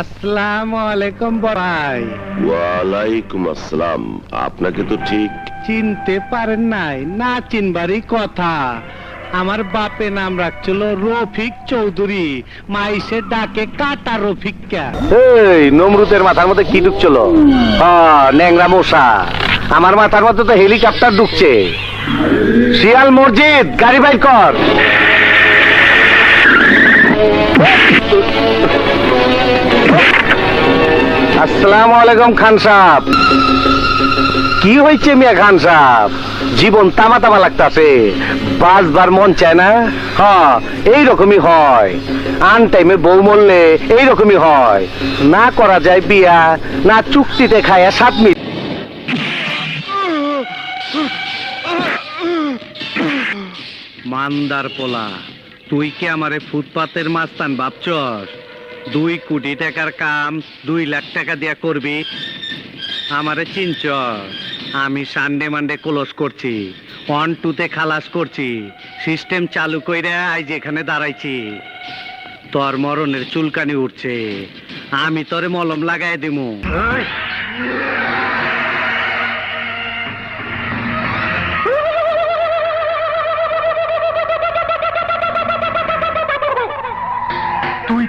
আসসালামু আলাইকুম ভাই ওয়ালাইকুম আসসালাম। আপনাকে তো ঠিক চিনতে পারেন নাই না চিনবারই কথা। আমার বাপে নাম রাখছিল রফিক চৌধুরী মাইসে ডাকে কাটা রফিককা। এই নমরুদের মাথার মধ্যে কি ঢুকছিল? ন্যাংরা মশা। আমার মাথার মধ্যে তো হেলিকপ্টার ঢুকছে। শিয়াল মসজিদ গাড়ি বাইর কর। আসসালামু আলাইকুম খান সাহেব। কি হয়েছে মিয়া খান সাহেব? জীবন তামা তামা লাগতাছে। বাসবার মন চায় না? হ্যাঁ এইরকমই হয়। আন টাইমে বউ মরলে এইরকমই হয়। না করা যায় বিয়া, না চুক্তিতে খায়া সাত মিনিট। মান্দার পোলা, তুই কি আমারে ফুটপাতের মাস্তান ভাবছস? দুই কোটি টাকার কাম দুই লাখ টাকা দিয়া করবি। আমারে চিনচ আমি সানডে মানডে ক্লোজ করছি। ওয়ান টুতে খালাস করছি। সিস্টেম চালু কইরা আজ এখানে দাঁড়াইছি। তোর মরণের চুলকানি উঠছে। আমি তোরে মলম লাগাই দিমু।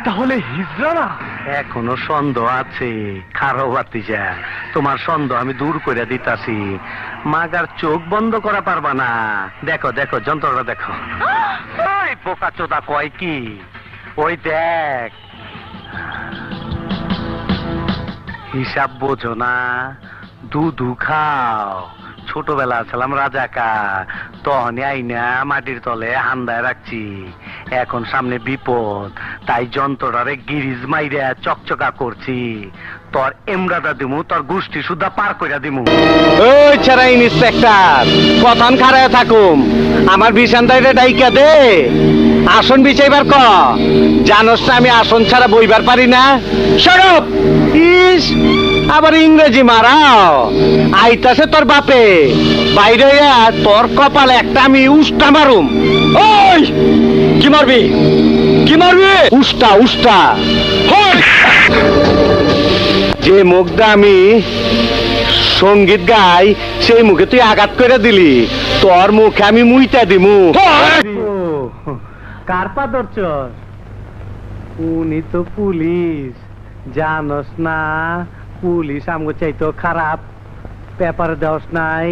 তাহলে হিজড়া না? এখনও সন্দেহ আছে, খারো বাতিজা তোমার সন্দেহ আমি দূর করে দিতাছি। মাগার চোখ বন্ধ করা পারবা না। দেখো দেখো, যন্ত্রটা দেখো। ওই পোকা চোদা কয় কি? ওই দেখ। হিসাব বোঝো না, দুধু খাও। ছোটবেলা ছিলাম রাজাকা তখনই আইনা মাটির তলে হান্দায় রাখছি। এখন সামনে বিপদ, তাই যন্ত্রটারে গিরিজ মাইরা চকচকা করছি। তোর এমরাটা দিমু, তোর গোষ্ঠী সুদ্ধা পার কইরা দিমু। ওই ছেড়া ইন্সপেক্টর কথন খারায় থাকুম। আমার বিছানটাইরে ডাইকা দে। আসন বিছাইবার ক। জানোস না আমি আসন ছাড়া বইবার পারি না। সরব! ইস! আবার ইংরেজি মারাও। আইতাছে তোর বাপে। বাইরে তোর কপালে একটা আমি উষ্টা মারুম। ওই! কি মারবি? কি মারবি? উষ্টা উষ্টা! যে মুখটা আমি সংগীত গাই সেই মুখে তুই আঘাত করে দিলি। তোর মুখে আমি মুইতা দিমু। কার পা ধরছস উনি তো পুলিশ। জানস না পুলিশ আমগো চাইতো খারাপ পেপার দেওয়াস নাই।